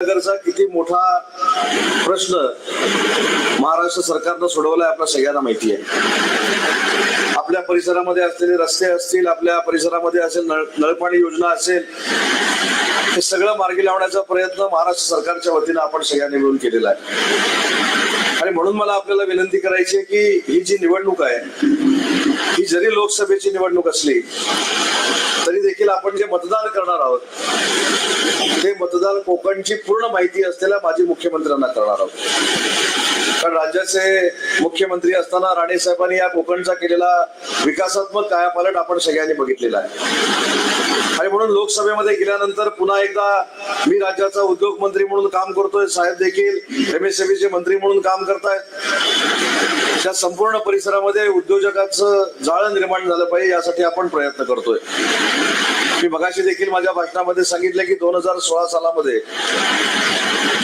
नगरचा किती मोठा प्रश्न महाराष्ट्र सरकारनं सोडवलाय आपल्या सगळ्यांना माहिती आहे. आपल्या परिसरामध्ये असलेले रस्ते असतील आपल्या परिसरामध्ये असेल नळ नळपाणी योजना असेल हे सगळं मार्गी लावण्याचा प्रयत्न महाराष्ट्र सरकारच्या वतीनं आपण सगळ्यांनी मिळून केलेला आहे. आणि म्हणून मला आपल्याला विनंती करायची आहे की ही जी निवडणूक आहे ही जरी लोकसभेची निवडणूक असली देखील आपण जे मतदान करणार आहोत ते मतदान कोकणची पूर्ण माहिती असलेल्या माजी मुख्यमंत्र्यांना करणार आहोत. कारण राज्याचे मुख्यमंत्री असताना राणे साहेबांनी या कोकणचा केलेला विकासात्मक कायापालट आपण सगळ्यांनी बघितलेला आहे. आणि म्हणून लोकसभेमध्ये गेल्यानंतर पुन्हा एकदा मी राज्याचा उद्योग मंत्री म्हणून काम करतोय साहेब देखील एमएसएमईचे मंत्री म्हणून काम करतायत. त्या संपूर्ण परिसरामध्ये उद्योजकाचं जाळं निर्माण झालं पाहिजे यासाठी आपण प्रयत्न करतोय. मी मगाशी देखील माझ्या भाषणामध्ये सांगितलं की दोन हजार सोळा सालामध्ये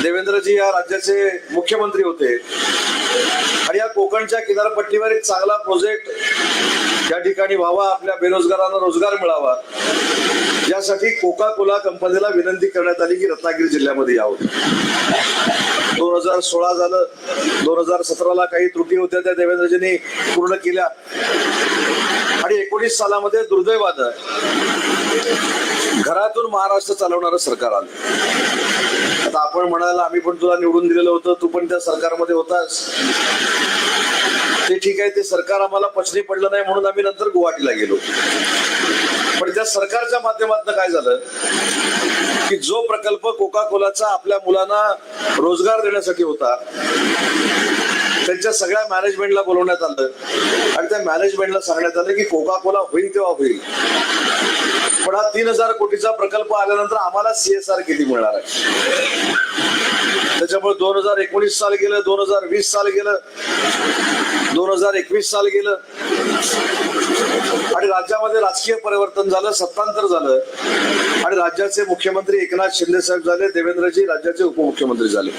देवेंद्रजी या राज्याचे मुख्यमंत्री होते. आणि या कोकणच्या किनारपट्टीवर एक चांगला प्रोजेक्ट या ठिकाणी व्हावा आपल्या बेरोजगारांना रोजगार मिळावा यासाठी कोका कोला कंपनीला विनंती करण्यात आली की रत्नागिरी जिल्ह्यामध्ये यावं. दोन हजार सोळा झालं. दोन हजार सतराला काही त्रुटी होत्या त्या देवेंद्रजींनी पूर्ण केल्या. आणि एकोणीस सालामध्ये दुर्दैवानं घरातून महाराष्ट्र चालवणारं सरकार आलं. आता आपण म्हणायला आम्ही पण तुला निवडून दिलेलं होतं तू पण त्या सरकारमध्ये होतास. ते ठीक आहे ते सरकार आम्हाला पचनी पडलं नाही म्हणून आम्ही नंतर गुवाहाटीला गेलो. पण त्या सरकारच्या माध्यमातून काय झालं? की जो प्रकल्प कोका कोलाचा आपल्या मुलांना रोजगार देण्यासाठी होता त्यांच्या सगळ्या मॅनेजमेंटला बोलवण्यात आलं. आणि त्या मॅनेजमेंटला सांगण्यात आलं की कोका कोला होईल तेव्हा होईल. पण हा तीन हजार कोटीचा प्रकल्प आल्यानंतर आम्हाला सीएसआर किती मिळणार आहे? त्याच्यामुळे दोन हजार एकोणीस साल गेलं दोन हजार वीस साल गेलं दोन हजार एकवीस साल गेलं. आणि राज्यामध्ये राजकीय परिवर्तन झालं सत्तांतर झालं. आणि राज्याचे मुख्यमंत्री एकनाथ शिंदे साहेब झाले देवेंद्रजी राज्याचे उपमुख्यमंत्री झाले.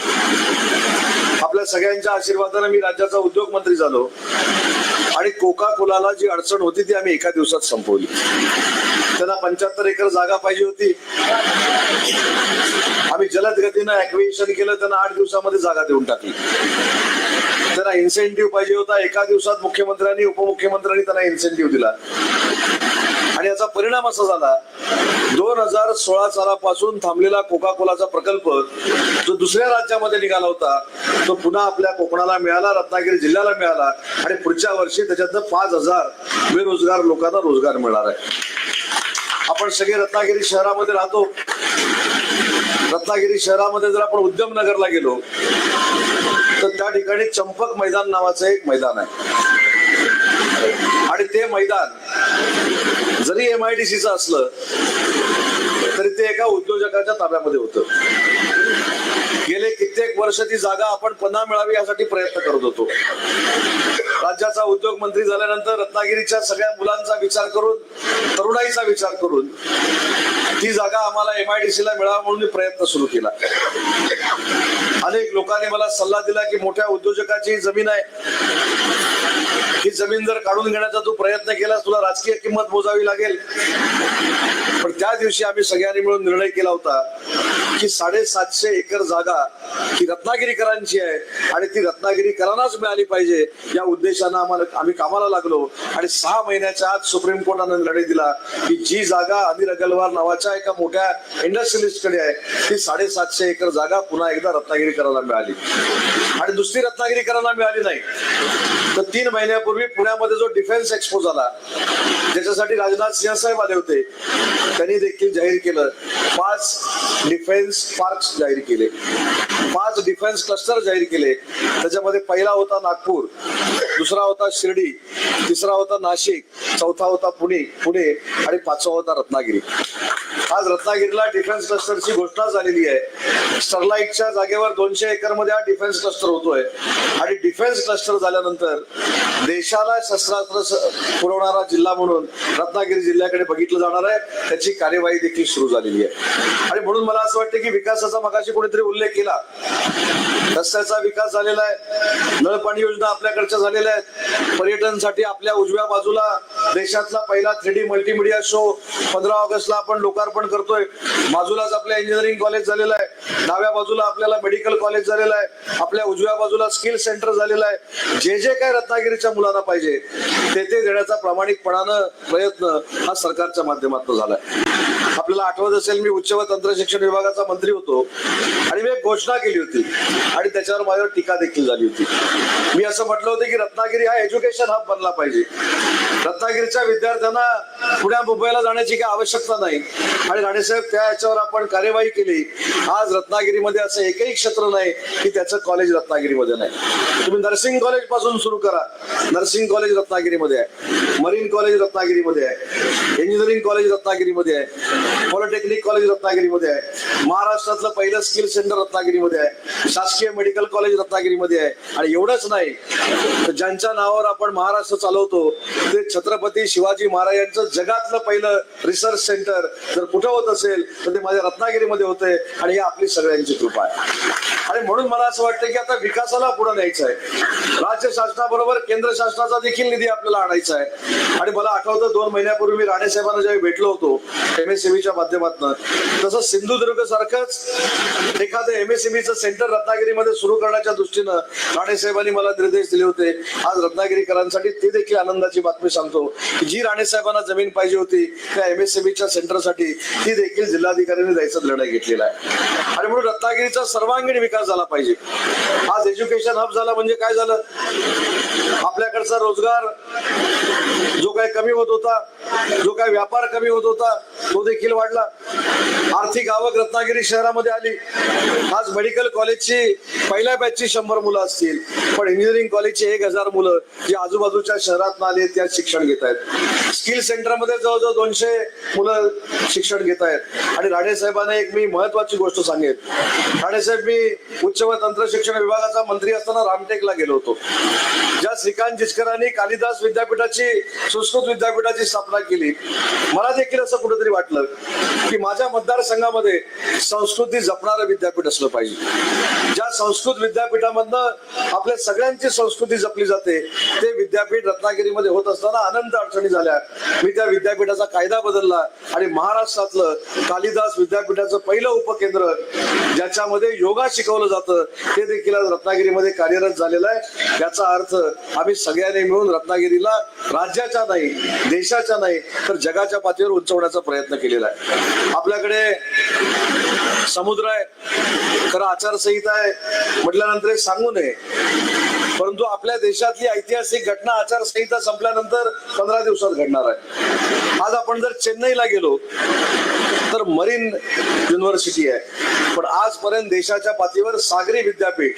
आपल्या सगळ्यांच्या आशीर्वादाने मी राज्याचा उद्योग मंत्री झालो. आणि कोका कोलाला जी अडचण होती ती आम्ही एका दिवसात संपवली. त्यांना पंच्याहत्तर एकर जागा पाहिजे होती. आम्ही जलद गतीनं ऍक्विएशन केलं त्यांना आठ दिवसामध्ये जागा देऊन टाकली. त्यांना इन्सेंटिव्ह पाहिजे होता. एका दिवसात मुख्यमंत्र्यांनी उपमुख्यमंत्र्यांनी त्यांना इन्सेंटिव्ह दिला. आणि याचा परिणाम असा झाला दोन हजार सोळा सालापासून थांबलेला कोका कोलाचा प्रकल्प जो दुसऱ्या राज्यामध्ये निघाला होता तो पुन्हा आपल्या कोकणाला मिळाला रत्नागिरी जिल्ह्याला मिळाला आणि पुढच्या वर्षी त्याच्यातनं पाच हजार बेरोजगार लोकांना रोजगार मिळणार आहे. आपण सगळे रत्नागिरी शहरामध्ये राहतो. रत्नागिरी शहरामध्ये जर आपण उद्यमनगरला गेलो तर त्या ठिकाणी चंपक मैदान नावाचं एक मैदान आहे. आणि ते मैदान जरी एम आय डी सीचं असलं तरी ते एका उद्योजकाच्या ताब्यामध्ये होतं. गेले कित्येक वर्ष ती जागा आपण पुन्हा मिळावी यासाठी प्रयत्न करत होतो. राज्याचा उद्योग मंत्री झाल्यानंतर रत्नागिरीच्या सगळ्या मुलांचा विचार करून तरुणाईचा विचार करून ती जागा आम्हाला एम आय डी ला मिळावा म्हणून मी प्रयत्न सुरू केला. अनेक लोकांनी मला सल्ला दिला की मोठ्या उद्योजकाची जमीन आहे. ही जमीन जर काढून घेण्याचा तू प्रयत्न केलास तुला राजकीय किंमत मोजावी लागेल. पण त्या दिवशी आम्ही सगळ्यांनी मिळून निर्णय केला होता की साडेसातशे एकर जागा ही रत्नागिरीकरांची आहे आणि ती रत्नागिरीकरांनाच मिळाली पाहिजे. या उद्देशानं आम्हाला आम्ही कामाला लागलो आणि सहा महिन्याच्या आत सुप्रीम कोर्टानं निर्णय दिला की जी जागा अनिल अगलवार नावाच्या एका मोठ्या इंडस्ट्रियलिस्टकडे आहे ती साडेसातशे एकर जागा पुन्हा एकदा रत्नागिरीकरांना मिळाली. आणि दुसरी रत्नागिरीकरांना मिळाली नाही. तर तीन महिन्यापूर्वी पुण्यामध्ये जो डिफेन्स एक्सपो झाला ज्याच्यासाठी राजनाथ सिंह साहेब आले होते त्यांनी देखील जाहीर केलं. पाच डिफेन्स पार्क जाहीर केले. पाच डिफेन्स क्लस्टर जाहीर केले. त्याच्यामध्ये पहिला होता नागपूर दुसरा होता शिर्डी तिसरा होता नाशिक चौथा होता पुणे पुणे आणि पाचवा होता रत्नागिरी. आज रत्नागिरीला डिफेन्स क्लस्टरची घोषणा झालेली आहे. स्टरलाइटच्या जागेवर दोनशे एकरमध्ये हा डिफेन्स क्लस्टर होतोय. आणि डिफेन्स क्लस्टर झाल्यानंतर देशाला शस्त्रास्त्र पुरवणारा जिल्हा म्हणून रत्नागिरी जिल्ह्याकडे बघितलं जाणार आहे. त्याची कार्यवाही देखील सुरू झालेली आहे. आणि म्हणून मला असं वाटतं की विकासाचा मगाशी कोणीतरी उल्लेख केला. रस्त्याचा विकास झालेला आहे. नळपाणी योजना आपल्याकडच्या झालेल्या आहेत. पर्यटनसाठी आपल्या उजव्या बाजूला देशातला पहिला थ्री डी मल्टीमीडिया शो पंधरा ऑगस्टला आपण लोकार्पण करतोय. बाजूलाच आपल्या इंजिनिअरिंग कॉलेज झालेलं आहे. डाव्या बाजूला आपल्याला मेडिकल कॉलेज झालेलं आहे. आपल्या उजव्या बाजूला स्किल सेंटर झालेलं आहे. जे जे काय रत्नागिरीच्या मुलांना पाहिजे ते ते देण्याचा प्रामाणिकपणानं प्रयत्न हा सरकारच्या माध्यमातून झालाय. आपल्याला आठवत असेल मी उच्च व तंत्र शिक्षण विभागाचा मंत्री होतो. आणि मी एक घोषणा केली होती. आणि त्याच्यावर माझ्यावर टीका देखील झाली होती. मी असं म्हटलं होतं की रत्नागिरी हा एज्युकेशन हब बनला पाहिजे. रत्नागिरीच्या विद्यार्थ्यांना पुण्या मुंबईला जाण्याची काही आवश्यकता नाही. आणि राणेसाहेब त्या याच्यावर आपण कार्यवाही केली. आज रत्नागिरीमध्ये असं एकही क्षेत्र नाही की त्याचं कॉलेज रत्नागिरीमध्ये नाही. तुम्ही नर्सिंग कॉलेजपासून सुरू करा. नर्सिंग कॉलेज रत्नागिरीमध्ये आहे. मरीन कॉलेज रत्नागिरीमध्ये आहे. इंजिनिअरिंग कॉलेज रत्नागिरीमध्ये आहे. पॉलिटेक्निक कॉलेज रत्नागिरीमध्ये आहे. महाराष्ट्रातलं पहिलं स्किल सेंटर रत्नागिरीमध्ये आहे. शासकीय मेडिकल कॉलेज रत्नागिरीमध्ये आहे. आणि एवढंच नाही तर ज्यांच्या नावावर आपण महाराष्ट्र चालवतो ते छत्रपती शिवाजी महाराजांचं जगातलं पहिलं रिसर्च सेंटर जर कुठं होत असेल तर ते माझ्या रत्नागिरीमध्ये होते. आणि ही आपली सगळ्यांची कृपा आहे. आणि म्हणून मला असं वाटतं की आता विकासाला पुढे न्यायचं आहे राज्य शासनाबरोबर केंद्र शासनाचा देखील निधी आपल्याला आणायचा आहे. आणि मला आठवतं दोन महिन्यापूर्वी मी राणे साहेबांना ज्यावेळी भेटलो होतो एमएसएमईच्या माध्यमातून तसं सिंधुदुर्ग सारखंच एखादं एमएसएमईचं सेंटर रत्नागिरीमध्ये सुरू करण्याच्या दृष्टीनं राणे साहेबांनी मला निर्देश दिले होते. आज रत्नागिरीकरांसाठी ते देखील आनंदाची बातमी सांगतो. जी राणे साहेबांना जमीन पाहिजे होती त्या एमएसएमईच्या सेंटरसाठी ती देखील जिल्हाधिकाऱ्यांनी जायचा निर्णय घेतलेला आहे. आणि म्हणून रत्नागिरीचा सर्वांगीण विकास झाला पाहिजे. आज एज्युकेशन हब झाला म्हणजे काय झालं? आपल्याकडचा रोजगार जो काही कमी होत होता जो काही व्यापार कमी होत होता तो देखील वाढला. आर्थिक आवक रत्नागिरी शहरामध्ये आली. आज मेडिकल कॉलेजची पहिल्या बॅचची शंभर मुलं असतील पण इंजिनिअरिंग कॉलेजची एक हजार मुलं जी आजूबाजूच्या शहरात आले त्या शिक्षण घेत आहेत. स्किल सेंटरमध्ये जवळजवळ दोनशे मुलं शिक्षण घेत आहेत. आणि राणे साहेबांना एक मी महत्वाची गोष्ट सांगेन. राणे साहेब मी उच्च व तंत्र शिक्षण विभागाचा मंत्री असताना रामटेकला गेलो होतो. ज्या श्रीकांत जिचकरांनी कालिदास विद्यापीठाची संस्कृत विद्यापीठाची स्थापना केली मला देखील असं कुठेतरी वाटलं की माझ्या मतदारसंघामध्ये संस्कृती जपणारं विद्यापीठ असलं पाहिजे. ज्या संस्कृत विद्यापीठामधनं आपल्या सगळ्यांची संस्कृती जपली जाते ते विद्यापीठ रत्नागिरीमध्ये होत असताना अनंत अडचणी झाल्या. मी त्या विद्यापीठाचा कायदा बदलला आणि महाराष्ट्रातलं कालिदास विद्यापीठाचं पहिलं उपकेंद्र ज्याच्यामध्ये योगा शिकवलं जातं ते देखील आज रत्नागिरीमध्ये कार्यरत झालेलं आहे. याचा अर्थ आम्ही सगळ्यांनी मिळून रत्नागिरीला राज्याच्या नाही देशाच्या नाही तर जगाच्या पातळीवर उंचवण्याचा प्रयत्न केलेला आहे. आपल्याकडे समुद्र आहे. खरं आचारसंहिता आहे. म्हटल्यानंतर हे सांगू नये. परंतु आपल्या देशातली ऐतिहासिक घटना आचारसंहिता संपल्यानंतर पंधरा दिवसात घडणार आहे. आज आपण जर चेन्नईला गेलो तर मरीन युनिव्हर्सिटी आहे. पण आजपर्यंत देशाच्या पातळीवर सागरी विद्यापीठ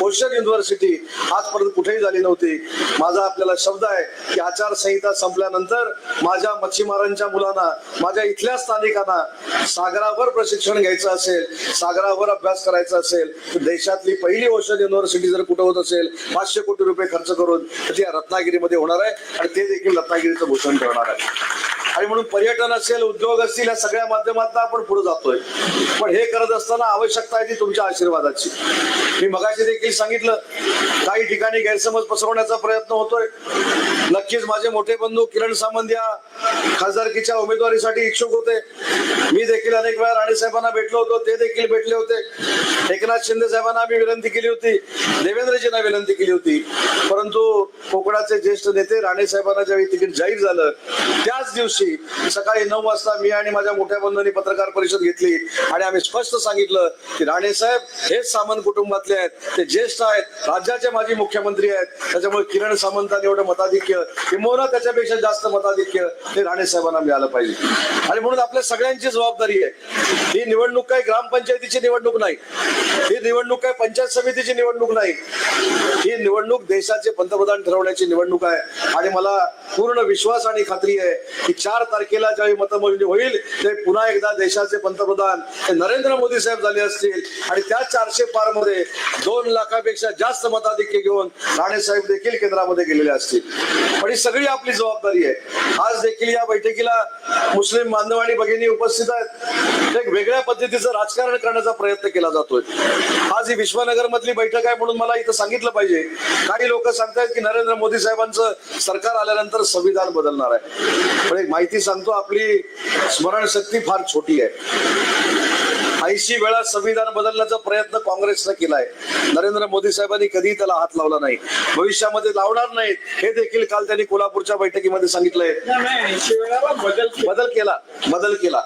पोषक युनिव्हर्सिटी आजपर्यंत कुठेही झाली नव्हती. माझा आपल्याला शब्द आहे की आचारसंहिता संपल्यानंतर माझ्या मच्छीमारांच्या मुलांना माझ्या इथल्या स्थानिकांना सागरावर प्रशिक्षण घ्यायचं असेल सागरावर अभ्यास करायचा असेल तर देशातली पहिली औषध युनिव्हर्सिटी जर कुठं होत असेल पाचशे कोटी रुपये खर्च करून तर ती रत्नागिरीमध्ये होणार आहे आणि ते देखील रत्नागिरीचं भूषण ठरणार आहे. आणि म्हणून पर्यटन असेल उद्योग असतील या सगळ्या माध्यमातून आपण पुढे जातोय. पण हे करत असताना आवश्यकता आहे ती तुमच्या आशीर्वादाची. मी मगाशी देखील सांगितलं काही ठिकाणी गैरसमज पसरवण्याचा प्रयत्न होतोय. नक्कीच माझे मोठे बंधू किरण सामंत या खासदारकीच्या उमेदवारीसाठी इच्छुक होते. मी देखील अनेक वेळा राणे साहेबांना भेटलो होतो ते देखील भेटले होते. एकनाथ शिंदे साहेबांना आम्ही विनंती केली होती. देवेंद्रजींना विनंती केली होती. परंतु कोकणाचे ज्येष्ठ नेते राणे साहेबांना ज्यावेळी तिकीट जाहीर झालं त्याच दिवशी सकाळी नऊ वाजता मी आणि माझ्या मोठ्या बंधूंनी पत्रकार परिषद घेतली आणि आम्ही स्पष्ट सांगितलं की राणे साहेब हेच सामंत कुटुंबातले आहेत ते ज्येष्ठ आहेत राज्याचे माजी मुख्यमंत्री आहेत. त्याच्यामुळे किरण सामंतांनी एवढं मताधिक्य किंवा त्याच्यापेक्षा जास्त मताधिक्य हे राणे साहेबांना मिळालं पाहिजे. आणि म्हणून आपल्या सगळ्यांची जबाबदारी आहे. ही निवडणूक काही ग्रामपंचायतीची निवडणूक नाही. ही निवडणूक काय पंचायत समितीची निवडणूक नाही. ही निवडणूक देशाचे पंतप्रधान ठरवण्याची निवडणूक आहे. आणि मला पूर्ण विश्वास आणि खात्री आहे की चार तारखेला ज्यावेळी मतमोजणी होईल ते पुन्हा एकदा देशाचे पंतप्रधान नरेंद्र मोदी साहेब झाले असतील. आणि त्या चारशे पारमध्ये दोन लाखापेक्षा जास्त मताधिक्य घेऊन राणे साहेब देखील केंद्रामध्ये गेलेले असतील. पण ही सगळी आपली जबाबदारी आहे. आज देखील या बैठकीला मुस्लिम बांधव आणि भगिनी उपस्थित आहेत. एक वेगळ्या पद्धतीचं राजकारण करण्याचा प्रयत्न केला जातोय. आज ही विश्वनगर मधली बैठक आहे म्हणून मला इथं सांगितलं पाहिजे. काही लोक सांगतायत की नरेंद्र मोदी साहेबांचं सरकार आल्यानंतर संविधान बदलणार आहे. पण एक माहिती सांगतो आपली स्मरणशक्ती फार छोटी आहे. ऐंशी वेळा संविधान बदलण्याचा प्रयत्न काँग्रेसनं केलाय. नरेंद्र मोदी साहेबांनी कधी त्याला हात लावला नाही. भविष्यामध्ये लावणार नाहीत. हे देखील काल त्यांनी कोल्हापूरच्या बैठकीमध्ये सांगितलंय. ऐंशी बदल बदल केला. बदल केला.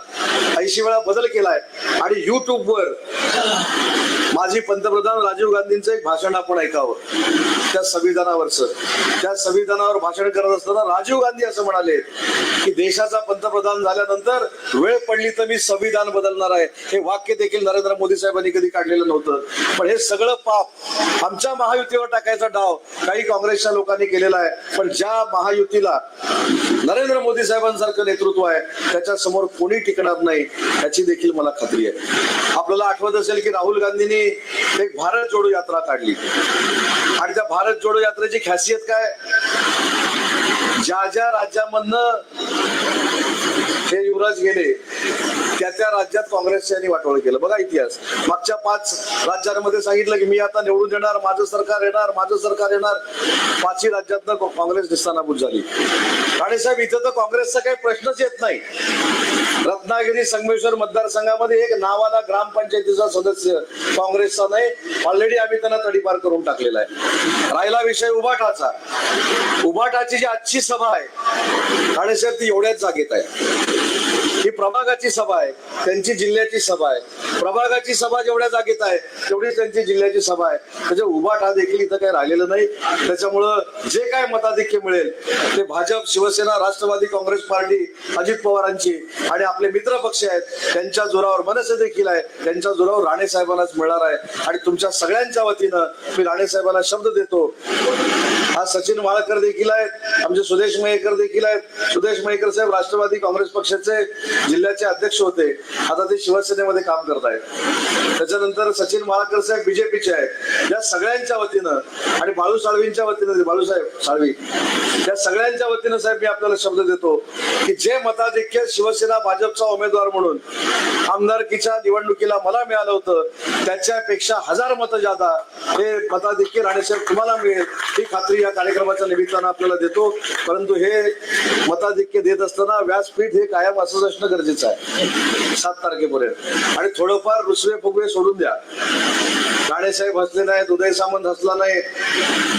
ऐंशी वेळा बदल केलाय. आणि युट्यूबवर माजी पंतप्रधान राजीव गांधींचं एक भाषण आपण ऐकावं. त्या संविधानावरच. त्या संविधानावर भाषण करत असताना राजीव गांधी असं म्हणाले की देशाचा पंतप्रधान झाल्यानंतर वेळ पडली तर मी संविधान बदलणार आहे. हे वाक्य देखील नरेंद्र मोदी साहेबांनी कधी काढलेलं नव्हतं. पण हे सगळं पाप आमच्या महायुतीवर टाकायचा डाव काही काँग्रेसच्या लोकांनी केलेला आहे. पण ज्या महायुतीला नरेंद्र मोदी साहेबांसारखं नेतृत्व आहे त्याच्यासमोर कोणी टिकणार नाही याची देखील मला खात्री आहे. आपल्याला आठवत असेल की राहुल गांधींनी एक भारत जोडो यात्रा काढली. आणि त्या भारत जोडो यात्रेची खासियत काय? ज्या ज्या राज्यामधनं हे युवराज गेले त्या त्या राज्यात काँग्रेसच्या वाटोळ केलं. बघा इतिहास. मागच्या पाच राज्यांमध्ये सांगितलं की मी आता निवडून येणार माझं सरकार येणार माझं सरकार येणार. पाचही राज्यातनं काँग्रेस निस्तानाभूत झाली. आणि साहेब इथं तर काँग्रेसचा काही प्रश्नच येत नाही. रत्नागिरी संगमेश्वर मतदारसंघामध्ये एक नावाला ग्रामपंचायतीचा सदस्य काँग्रेसचा नाही ऑलरेडी आम्ही त्यांना तडीपार करून टाकलेला आहे. राहिला विषय उभाटाचा उभाटाची जी आजची सभा आहे आणि ती एवढ्याच जागेत आहे. ही प्रभागाची सभा आहे त्यांची जिल्ह्याची सभा आहे. प्रभागाची सभा जेवढ्या जागेत आहे तेवढी त्यांची जिल्ह्याची सभा आहे. त्याच्या उभाट हा देखील इथं काही राहिलेलं नाही. त्याच्यामुळं जे काय मताधिक्य मिळेल ते भाजप शिवसेना राष्ट्रवादी काँग्रेस पार्टी अजित पवारांची आणि आपले मित्र पक्ष आहेत त्यांच्या जोरावर मनसे देखील आहे. त्यांच्या जोरावर राणे साहेबांनाच मिळणार आहे. आणि तुमच्या सगळ्यांच्या वतीनं मी राणे साहेबांना शब्द देतो. आज सचिन वाळकर देखील आहेत आमचे सुदेश मयेकर देखील आहेत. सुदेश मयेकर साहेब राष्ट्रवादी काँग्रेस पक्षाचे जिल्ह्याचे अध्यक्ष होते. आता ते शिवसेनेमध्ये काम करतात. करत आहेत. त्याच्यानंतर सचिन वाळकर साहेब बीजेपीचे आहेत. या सगळ्यांच्या वतीनं आणि बाळू साळवींच्या वतीनं बाळूसाहेब साळवी या सगळ्यांच्या वतीनं साहेब मी आपल्याला शब्द देतो की जे मताधिक्य शिवसेना भाजपचा उमेदवार म्हणून आमदारकीच्या निवडणुकीला मला मिळालं होतं त्याच्यापेक्षा हजार मतं जादा हे मताधिक्य राणेसाहेब तुम्हाला मिळेल ही खात्री या कार्यक्रमाच्या निमित्तानं आपल्याला देतो. परंतु हे मताधिक्य देत असताना व्यासपीठ हे कायम असंच असणं गरजेचं आहे. सात तारखेपर्यंत. आणि थोडं थोडंफार रुसवे फुगवे सोडून द्या. राणेसाहेब हसले नाहीत उदय सामंत हसला नाही.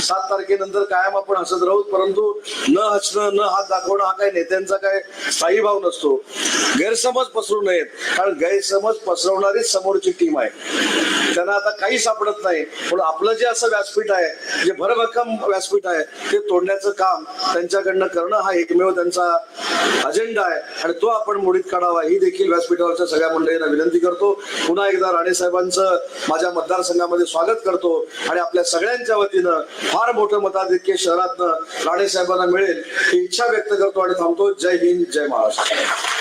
सात तारखेनंतर कायम आपण हसत राहू परंतु न हसणं न हात दाखवणं हा काही नेत्यांचा काय स्थायी भाव नसतो. गैरसमज पसरू नयेत कारण गैरसमज पसरवणारीच समोरची टीम आहे. त्यांना आता काही सापडत नाही पण आपलं जे असं व्यासपीठ आहे जे भरभक्कम व्यासपीठ आहे ते तोडण्याचं काम त्यांच्याकडनं करणं हा एकमेव त्यांचा अजेंडा आहे आणि तो आपण मोडीत काढावा. ही देखील व्यासपीठावरच्या सगळ्या मंडळींना विनंती करतो. पुन्हा एकदा राणे साहेबांचं माझ्या मतदारसंघामध्ये स्वागत करतो आणि आपल्या सगळ्यांच्या वतीनं फार मोठं मताधिक्य शहरातनं राणे साहेबांना मिळेल ही इच्छा व्यक्त करतो आणि थांबतो. जय हिंद जय महाराष्ट्र.